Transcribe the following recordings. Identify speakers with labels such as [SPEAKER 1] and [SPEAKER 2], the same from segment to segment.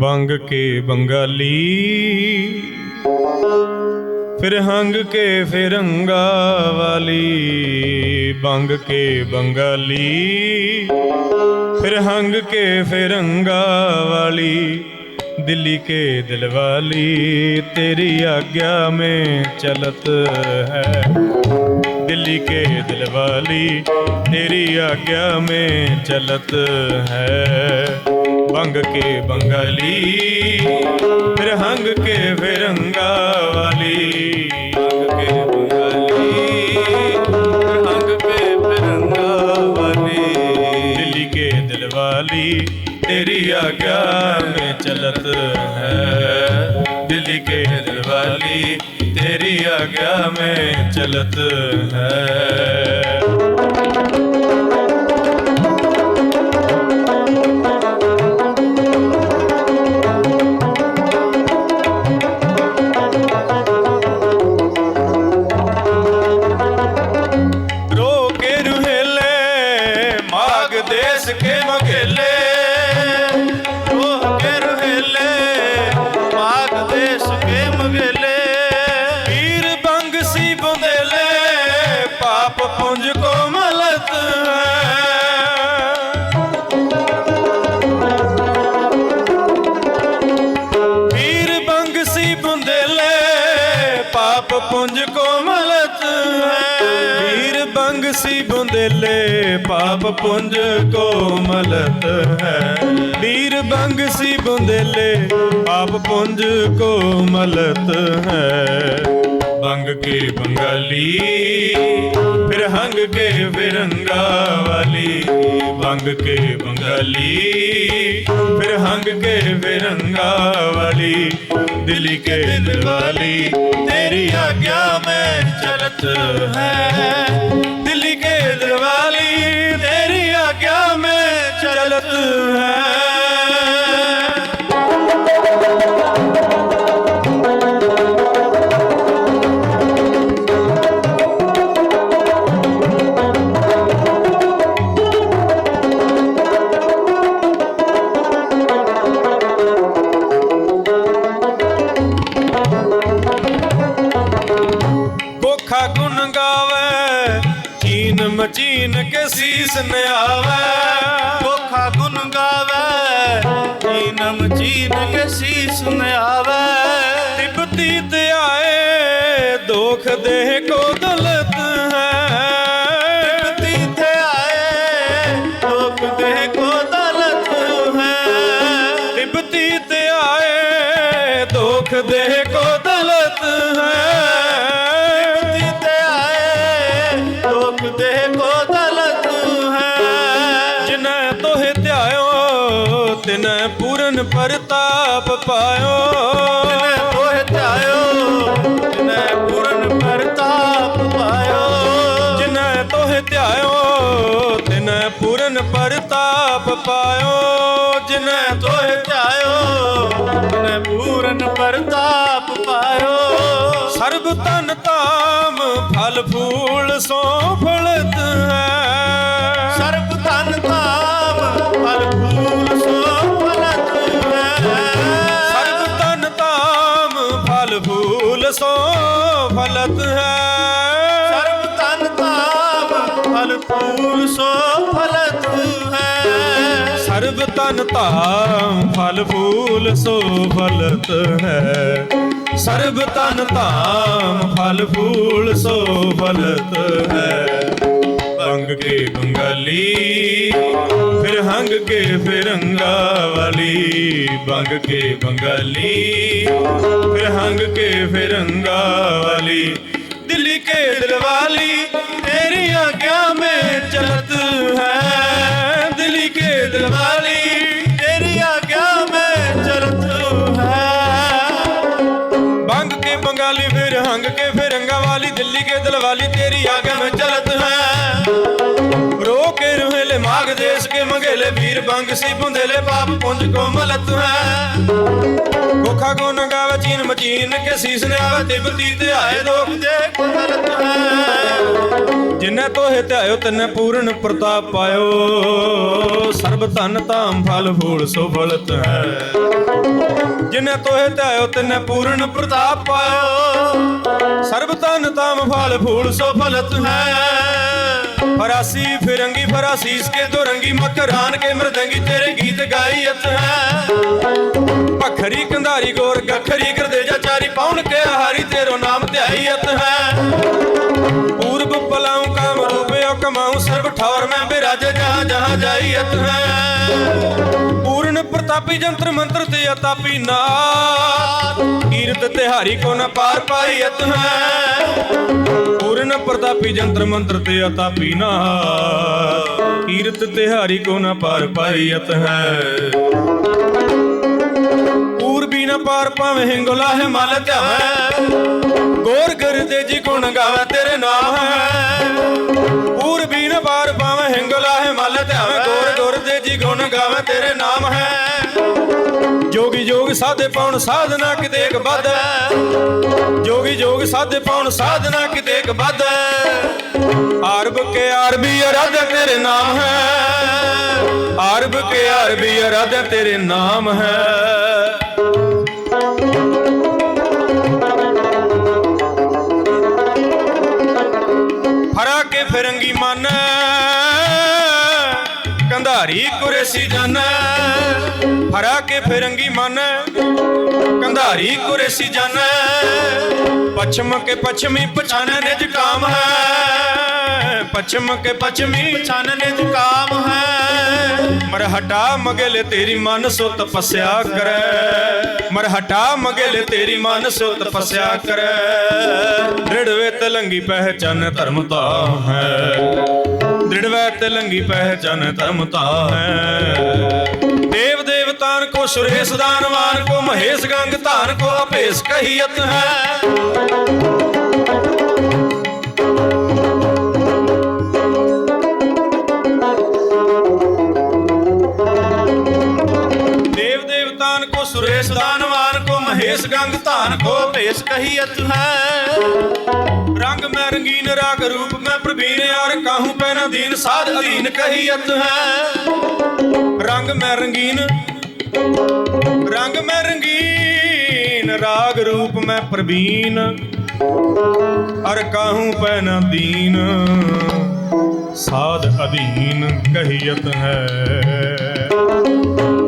[SPEAKER 1] ਬੰਗ ਕੇ ਬੰਗਾਲੀ ਫਿਰ ਹੰਗ ਕੇ ਫਿਰੰਗਾ ਵਾਲੀ ਬੰਗ ਕੇ ਬੰਗਾਲੀ ਫਿਰ ਹੰਗ ਕੇ ਫਿਰੰਗਾ ਵਾਲੀ दिल्ली के दिलवाली तेरी आज्ञा में चलत है दिल्ली के दिलवाली तेरी आज्ञा में चलत है
[SPEAKER 2] ਭੰਗ ਕੇ ਬੰਗਾਲੀ ਰਹੰਗ ਕੇ ਫਿਰੰਗਾ ਵਾਲੀ
[SPEAKER 1] ਭੰਗ ਕੇ ਬੰਗਾਲੀ ਰਹੰਗ ਕੇ ਫਿਰੰਗਾ ਵਾਲੀ ਦਿੱਲੀ ਕੇ ਦਿਲਵਾਲੀ, ਤੇਰੀ ਆਗਿਆ ਮੇ ਚਲਤ ਹੈ। ਦਿੱਲੀ ਕੇ ਦਿਲਵਾਲੀ, ਤੇਰੀ ਆਗਿਆ ਮੇ ਚਲਤ ਹੈ। ਪੁੰਜ ਕੋਮਲਤ ਹੈ। ਵੀਰ ਬੰਗਸੀ ਬੁੰਦੇਲੇ ਆਪ ਪੁੰਜ ਕੋਮਲਤ ਹੈ। ਬੰਗ ਕੇ ਬੰਗਾਲੀ, ਫਿਰ ਹੰਗ ਕੇ ਵਿਰੰਗਾ ਵਾਲੀ ਬੰਗ ਕੇ ਬੰਗਾਲੀ, ਫਿਰ ਹੰਗ ਕੇ ਵਿਰੰਗਾ ਵਾਲੀ ਦਿੱਲੀ ਕੇ ਦਿਲਵਾਲੀ, ਤੇਰੀ ਆਗਿਆ ਮੈਂ ਚਲਤ ਹੈ। में ਮਚੀਨ ਕੇ ਸੀਸ ਨ ਆਵੇ
[SPEAKER 2] ਕੋਖਾ ਗੁਣ ਗਾਵੇ ਜੀਨਮ ਜੀਨ ਕੇ ਸੀਸ ਨ ਆਵੇ
[SPEAKER 1] ਤਿਬਤੀ ਤੇ ਆਏ, ਦੋਖ
[SPEAKER 2] ਦੇ ਕੋ
[SPEAKER 1] ਤਿਨੈ ਪੂਰਨ ਪ੍ਰਤਾਪ ਪਾਇਓ।
[SPEAKER 2] ਧਿਆਇਓ ਪੂਰਨ ਪ੍ਰਤਾਪ ਪਾਇਓ।
[SPEAKER 1] ਜਿਨੈ ਤੋਹਿ ਧਿਆਇਓ ਤਿਨੈ ਪੂਰਨ ਪ੍ਰਤਾਪ ਪਾਇਓ। ਜਿਨੈ
[SPEAKER 2] ਤੋਹ ਧਿਆਇਓ ਜਿਨੇ ਪੂਰਨ ਪ੍ਰਤਾਪ ਪਾਇਓ।
[SPEAKER 1] ਸਰਬ ਤਨ ਤਾਮ ਫਲ ਫੂਲ ਸੋ ਫਲਤ ਹੈ। ਤਨ
[SPEAKER 2] ਧਾਮ ਫਲ ਫੂਲ ਸੋ ਫਲਤ ਹੈ।
[SPEAKER 1] ਸਰਬ ਤਨ ਧਾਮ ਫਲ ਫੂਲ ਸੋ ਫਲਤ ਹੈ। ਬੰਗ ਕੇ ਬੰਗਾਲੀ, ਫਿਰ ਹੰਗ ਕੇ ਫਿਰੰਗਾ ਵਾਲੀ ਬੰਗ ਕੇ ਬੰਗਾਲੀ, ਫਿਰ ਹੰਗ ਕੇ ਫਿਰੰਗਾ ਵਾਲੀ ਦਿੱਲੀ ਕੇ ਦਿਲਵਾਲੀ ਤੇਰੀ ਆਗਿਆ
[SPEAKER 2] ਮੇ ਚਲਤ ਹੈ।
[SPEAKER 1] ਦਿੱਲੀ ਕੇ ਦਿਲਵਾਲੀ दिल्ली के दलवाली तेरी आगे में चलत है रो के रुहेले माग देश के मंगेले वीर बंग सी बुंदेले पाप पुंज को मलत है गोखा को नगावा चीन मचीन के शीश ने आवे तिब्बती ते आए लोग
[SPEAKER 2] जे मलत है
[SPEAKER 1] ਜਿਨੈ ਤੋਹਿ ਧਿਆਇਓ, ਤਿਨੈ ਪੂਰਨ ਪ੍ਰਤਾਪ ਪਾਇਓ। ਸਰਬ ਧਨ ਧਾਮ ਫਲ ਫੂਲ ਸੋ ਹੈ। ਜਿਨੈ ਤੋਹਿ ਧਿਆਇਓ, ਤਿਨੈ ਪੂਰਨ ਪ੍ਰਤਾਪ ਪਾਇਓ। ਸਰਬ ਧਨ ਧਾਮ ਫਲ ਫੂਲ ਸੋ ਫਲਤ ਹੈ। ਫਰਾਸੀ ਫਿਰੰਗੀ ਫਰਾਸੀਸ ਕੇ ਦੁਰੰਗੀ ਮਕਰਾਨ ਕੇ ਮਰਦੰਗੀ ਤੇਰੇ ਗੀਤ ਗਾਈਅਤ ਹੈ। ਪਖਰੀ ਕੰਧਾਰੀ, ਗੋਰ, ਗਖਰੀ ਗਰਦੇਜਾ ਚਾਰੀ, ਪਾਉਣ ਕੇ ਹਾਰੀ ਤੇਰੋ ਨਾਮ ਧਿਆਈਅਤ ਹੈ। ਮੈਂ ਜਹਾਂ ਜਹਾਂ ਜਾਈਅਤ ਹੈ। ਪੂਰਨ ਪ੍ਰਤਾਪੀ ਜੰਤਰ ਮੰਤਰ ਤੇ ਅਤਾਪੀ ਨਾਥ। ਕੀਰਤ ਤਿਹਾਰੀ ਕੋ ਨ ਪਾਰ ਪਾਈਅਤ ਹੈ। ਪੂਰਨ ਪ੍ਰਤਾਪੀ ਜੰਤਰ ਮੰਤਰ ਤੇ ਅਤਾਪੀ ਨਾਥ। ਕੀਰਤ ਤਿਹਾਰੀ ਕੋ ਨ ਪਾਰ ਪਾਈਅਤ ਹੈ। ਪੂਰਬੀ ਨਾ ਪਾਰ ਪਾਵੇਂ ਹਿੰਗੋਲਾ ਹੈ ਮਲ ਧਿਆਵੇਂ ਗੋਰ ਗਰਦੇ ਜੀ ਗੁਣ ਗਾਵੇ ਤੇਰੇ ਨਾਮ ਹੈ। ਜੋਗੀ ਜੋਗ ਸਾਧੇ ਪਾਉਣ ਸਾਧਨਾ ਕਿਤੇ ਇੱਕ ਵੱਧ ਜੋਗੀ ਜੋਗ ਸਾਧੇ ਪਾਉਣ ਸਾਧਨਾ ਕਿਤੇ ਇੱਕ ਵੱਧ ਆਰਬ ਕੇ ਆਰਬੀ ਅਰਾਧਾ ਤੇਰੇ ਨਾਮ ਹੈ। ਆਰਬ ਕੇ ਆਰਬੀ ਅਰਾਧਾ ਤੇਰੇ ਨਾਮ ਹੈ। ਕੰਧਾਰੀ ਕੁਰਸੀ ਜਨ ਫਰਾ ਕੇ ਫਿਰੰਗੀ ਮਨ। ਕੰਧਾਰੀ ਕੁਰਸੀ ਜਨ, ਪਛਮ ਕੇ ਪਛਮੀ ਪਛਾਨ ਨਿਜ ਕਾਮ ਹੈ। ਪਛਮ ਕੇ ਪਛਮੀ
[SPEAKER 2] ਛਨ ਨਿਜ ਕਾਮ ਹੈ।
[SPEAKER 1] ਮਰਹਟਾ ਮਗਲ ਤੇਰੀ ਮਨ ਸੋ ਤਪੱਸਿਆ ਕਰੈ। ਮਰਹਟਾ ਮਗਲ ਤੇਰੀ ਮਨ ਸੋ ਤਪੱਸਿਆ ਕਰੈ। ਦ੍ਰਿੜਵੇ ਤਲੰਗੀ ਪਹਿਚਾਨ ਧਰਮਤਾ ਹੈ। ਦ੍ਰਿੜਵੇ ਤਲੰਗੀ ਪਹਿਚਾਨ ਧਰਮਤਾ ਹੈ ਦੇਵ ਦੇਵਤਾਨ ਕੋ ਸੁਰੇਸ਼ ਦਾਨਵਾਨ ਕੋ ਮਹੇਸ਼ ਗੰਗ ਧਾਨ ਕੋ ਅਭੇਸ ਕਹੀਅਤ ਹੈ। ਦੇਵ ਦੇਵਤਾਨ ਕੋ ਸੁਰੇਸ਼ ਦਾਨਵਾਨ ਕੋ ਮਹੇਸ਼ ਗੰਗ ਧਾਨ ਕੋ
[SPEAKER 2] ਭੇਸ ਕਹੀਅਤ ਹੈ।
[SPEAKER 1] ਰੰਗ ਮੈਂ ਰੰਗੀਨ, ਰਾਗ ਰੂਪ ਮੈਂ ਪ੍ਰਵੀਨ, ਯਾਰ ਕਾਹੂ ਪੈਨਾ ਦੀਨ ਸਾਧ ਅਧੀਨ ਕਹੀਅਤ ਹੈ। ਰੰਗ ਮੈਂ ਰੰਗੀਨ, ਰੰਗ ਮੈਂ ਰੰਗੀਨ, ਰਾਗ ਰੂਪ ਮੈਂ ਪ੍ਰਵੀਨ, ਅਰ ਕਾਹੂ ਪੈਨਾ ਦੀਨ ਸਾਧ ਅਧੀਨ ਕਹੀਅਤ ਹੈ।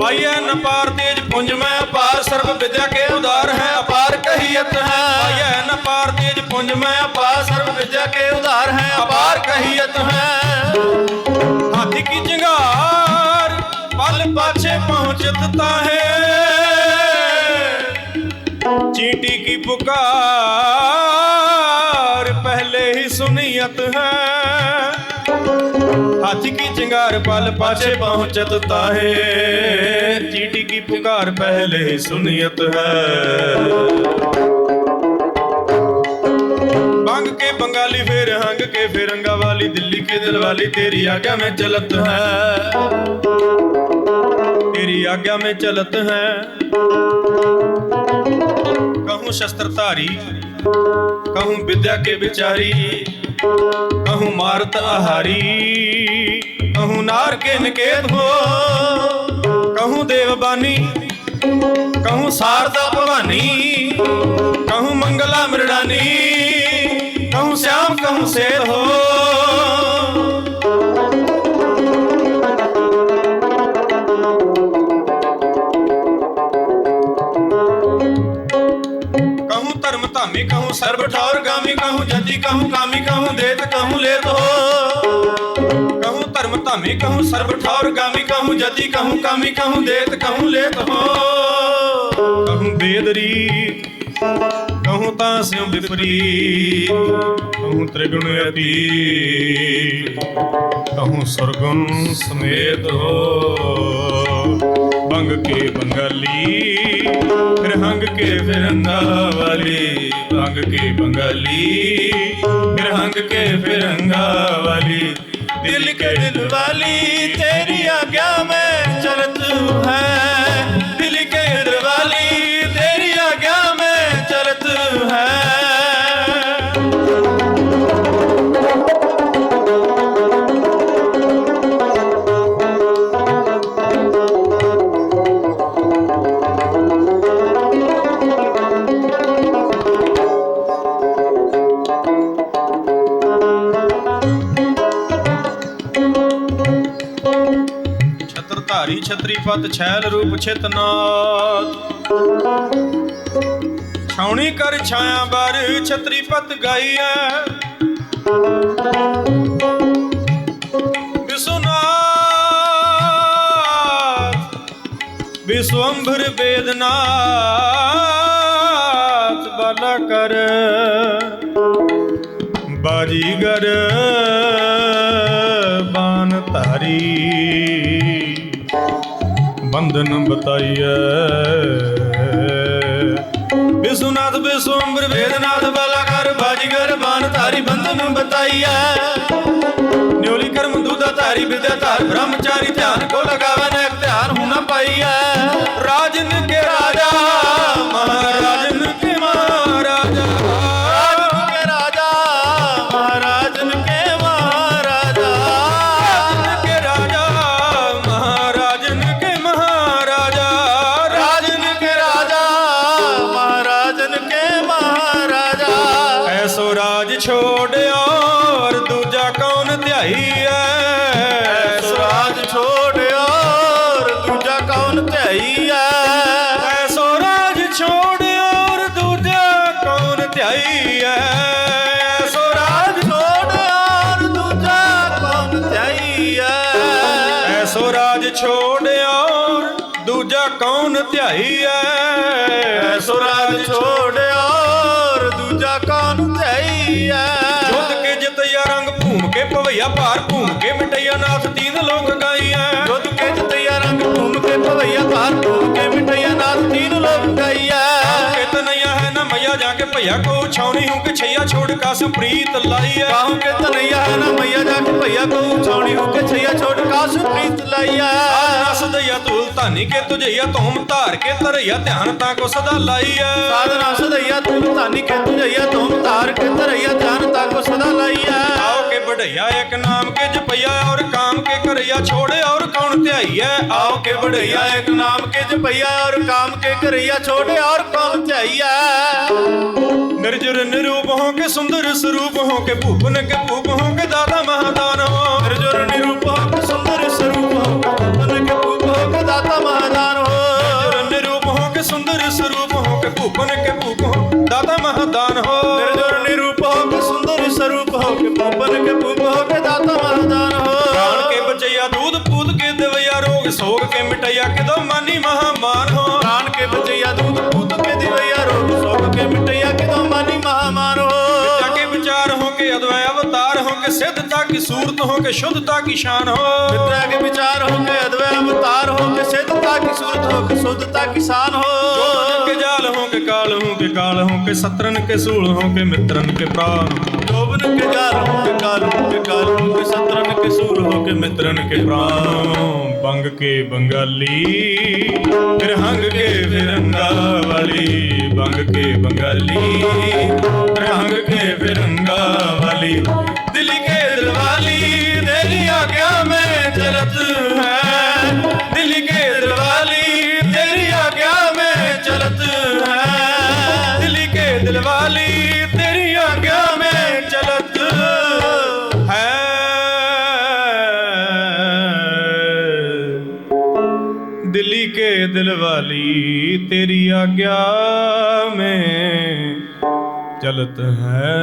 [SPEAKER 1] ਪਾਈਐ ਨ ਤੇਜ ਪੁੰਜ ਮੈਂ ਆਧਾਰ ਸਰਬ ਵਿਦਿਆ ਕੇ ਉਧਾਰ ਹੈ, ਅਪਾਰ ਕਹੀਤ ਹੈ। ਆਇਆ ਨ ਪਾਰ ਤੇਜ ਪੁੰਜ, ਮੈਂ ਅਪਾਰ ਸਰਬ ਵਿਦਿਆ ਕੇ ਉਧਾਰ ਹੈ, ਅਪਾਰ ਕਹੀਤ ਹੈ। ਹਾਥੀ ਕੀ ਜੰਗਾਰ ਪਲ ਪਾਛੇ ਪਹੁੰਚਤ ਹੈ ਚੀਟੀ ਕੀ ਪੁਕਾਰ, ਪਹਿਲੇ ਹੀ ਸੁਨੀਅਤ ਹੈ। हाथी की चिंगार पल पाछे पहुंचत ताहे। चींटी की पुकार पहले सुनियत है। बंग के बंगाली फिर हंग के फिर रंगा वाली, दिल्ली के दिल वाली, तेरी आज्ञा में चलत है। तेरी आज्ञा में चलत है। कहूँ शस्त्रधारी, कहूँ विद्या के विचारी ਅਹੂ ਮਾਰਤ ਆਹਾਰੀ ਅਹੂ ਨਾਰ ਕੇ ਨਿਕੇਤ ਹੋ ਕਹੂ ਦੇਵਬਾਨੀ ਕਹੂ ਸਾਰਦਾ ਭਵਾਨੀ ਕਹੂ ਮੰਗਲਾ ਮਿਰੜਾਨੀ ਕਹੂ ਸਿਆਮ ਕਹੂ ਸੇਰ ਹੋ नीति कहूँ कामी कहूँ देत कहूँ ले दो कहूँ धर्म धामी कहूँ सर्व ठौर गामी कहूँ जति कहूँ कामी कहूँ देत कहूँ ले दो कहूँ बेदरी कहूँ तास्यों विपरीत कहूँ त्रिगुण अतीत कहूँ सरगुण समेत हो बंग के बंगाली ਮੰਗ ਕੇ ਫਿਰੰਗਾ ਵਾਲੀ ਮੰਗ ਕੇ ਬੰਗਾਲੀ। ਫਿਰ ਹੰਗ ਕੇ ਫਿਰੰਗਾ ਵਾਲੀ। ਦਿਲ ਕੇ ਦਿਲ ਵਾਲੀ, ਤੇਰੀ ਆ ਛਤਰੀਪਤ ਛੈਲ ਰੂਪ ਛਿਤਨਾਥ ਛਾਉਣੀ ਕਰ ਛਾਇਆ ਬਰ ਛਤਰੀਪਤ ਗਾਈਐ। ਵਿਸੁਨਾਥ ਵਿਸਵੰਭਰ ਵੇਦਨਾਥ ਬਾਲਾ ਕਰ। ਬਾਜੀਗਰ ਬਾਨ ਧਾਰੀ। ਬੰਧਨ ਬਤਾਈਐ। ਵਿਸੁਨਾਥ ਵਿਸਵੰਬਰ ਵੇਦਨਾਥ ਬਾਲਾ ਕਰ ਬਾਜੀਗਰ ਬਾਨ ਧਾਰੀ ਬੰਧਨ ਬਤਾਈਐ। ਨਿਉਲੀ ਕਰਮ ਦੂਦਾ ਧਾਰੀ, ਵਿਦਿਆ ਧਾਰ, ਬ੍ਰਹਮਚਾਰੀ, ਧਿਆਨ ਕੋ ਲਗਾਵੇ ਨੇ ਧਿਆਨ ਹੁਣਾ ਪਾਈਐ। ਰਾਜਨ ਕੇ ਰਾਜਾ ਧਿਆਈ ਐ।
[SPEAKER 2] ਸੁਰਾਜ ਛੋੜਿਓ ਔਰ ਦੂਜਾ ਕੌਣ ਧਿਆਈ ਐ।
[SPEAKER 1] ਜੁੱਧ ਕੇ ਜਿਤਿਆ ਰੰਗ ਭੂਮ ਕੇ ਭਵਈਆ ਭਾਰ ਭੂਮ ਕੇ ਮਿਟਿਆ ਨਾਥ ਤੀਨ ਲੋਕ ਗਾਈਐ
[SPEAKER 2] ਦੁੱਧ ਕੇ
[SPEAKER 1] ਭਈਆ ਕੋ ਛਾਉਣੀ ਹੂੰ ਕਿ ਛਈਆ ਛੋੜ ਕਸ ਪ੍ਰੀਤ ਲਾਈਐ।
[SPEAKER 2] ਕਾਹੂ ਕੇ ਤਨਈਆ ਨਾ ਮਈਆ ਜਾ ਕੇ ਭਈਆ ਕੋ ਛਾਉਣੀ ਹੋ ਕੇ ਛਈਆ ਛੋੜ ਕਾਸ ਪ੍ਰੀਤ ਲਈਐ।
[SPEAKER 1] ਰਸ ਦਈਆ ਤੂਲ ਧਾਨੀ ਕੇ ਤੁਝਈਆ ਧੂਮ ਧਾਰ ਕੇ ਧਰਈਆ ਧਿਆਨ ਤਾਂ ਕੋ ਸਦਾ ਲਾਈਐ।
[SPEAKER 2] ਸਾਧਨਾ ਸਦਈਆ ਤੂੰ ਧਾਨੀ ਕੇ ਤੁਝਈਆ ਤੁਮ ਧਾਰ ਕੇ ਧਰਈਆ ਧਿਆਨ ਤਾ ਕੋ ਸਦਾ ਲਈਐ।
[SPEAKER 1] ਆਓ ਕੇ ਬੜਈਆ ਇੱਕ ਨਾਮ ਕੇ ਜਪਈਆ ਔਰ ਕਾਮ ਕੇ ਕਰਈਆ ਛੋੜੇ ਔਰ ਕੌਣ ਧਿਆਈਐ?
[SPEAKER 2] ਆਓ ਕੇ ਬੜਈਆ ਇੱਕ ਨਾਮ ਕੇ ਜਪਈਆ ਔਰ ਕਾਮ ਕੇ ਕਰਈਆ ਛੋੜੇ ਔਰ ਕੌਣ ਧਿਆਈਐ?
[SPEAKER 1] ਨਿਰਜੁਰ ਨਿਰੂਪ ਹੋ ਕੇ ਸੁੰਦਰ ਸਰੂਪ ਹੋ ਕੇ ਭੂਪਨ ਕੇ ਭੂਪ ਹੋ ਕੇ ਦਾਤਾ ਮਹਾਦਾਨ ਹੋ।
[SPEAKER 2] ਨਿਰਜੁਰ ਨਿਰੂਪ ਹੋ ਕੇ ਸੁੰਦਰ ਸਰੂਪ ਹੋ ਕੇ ਤਨ ਕੇ ਭੂਪ ਹੋ ਕੇ ਦਾਤਾ ਮਹਾਦਾਨ ਹੋ।
[SPEAKER 1] ਨਿਰਜੁਰ ਨਿਰੂਪ ਹੋ ਕੇ ਸੁੰਦਰ ਸਰੂਪ ਹੋ ਕੇ ਭੂਪਨ ਕੇ ਭੂਪ ਹੋ ਦਾਤਾ ਮਹਾਦਾਨ ਹੋ।
[SPEAKER 2] ਸਰੂਪ ਹੋ ਕੇ ਭੂਪਨ ਕੇ ਦਾਤਾ ਮਹਾਦਾਨ ਹੋ।
[SPEAKER 1] ਪ੍ਰਾਣ ਕੇ ਬਚਈਆ ਦੂਧ ਪੂਤ ਕੇ ਦਿਵਈਆ ਰੋਗ ਸੋਗ ਕੇ ਮਿਟਿਆ ਕਿਦੋ
[SPEAKER 2] ਕੇ
[SPEAKER 1] ਸਿੱਧਤਾ ਕੀ ਸੂਰਤ ਹੋ ਕੇ ਸ਼ੁੱਧਤਾ ਕੀ ਸ਼ਾਨ ਹੋ
[SPEAKER 2] ਮਿੱਤਰਾ ਕੇ ਵਿਚਾਰ ਹੋ ਕੇ ਅਦਵੈ ਅਵਤਾਰ ਹੋ ਕੇ ਸਿੱਧਤਾ ਕੀ ਸੂਰਤ ਹੋ ਕੇ ਸੁੱਧਤਾ ਕਿਸਾਨ ਹੋ
[SPEAKER 1] ਜੋਬਨ ਕੇ ਜਾਲ ਹੋ ਕੇ ਕਾਲ ਹੋ ਕੇ ਕਾਲ ਹੋ ਕੇ ਸਤਰਨ ਕੇ ਸੂਲ ਹੋ ਕੇ ਮਿੱਤਰਨ ਕੇ ਪ੍ਰਾਨ
[SPEAKER 2] ਜੋਬਨ ਕੇ ਜਾਲ ਹੋ ਕੇ ਕਾਲ ਹੋ ਕੇ ਕਾਲ ਹੋ ਕੇ ਸਤਰਨ ਕੇ ਸੂਰ ਹੋ ਕੇ ਮਿੱਤਰਨ ਕੇ
[SPEAKER 1] ਪ੍ਰਾਨ ਬੰਗ ਕੇ ਬੰਗਾਲੀ ਫਿਰ ਹੰਗ ਕੇ ਫਿਰੰਗਾ ਵਾਲੀ ਬੰਗ ਕੇ ਬੰਗਾਲੀ ਫਿਰ ਹੰਗ ਕੇ ਫਿਰੰਗਾ ਵਾਲੀ ਆਗਿਆ ਮੈਂ ਚਲਤ ਹੈ।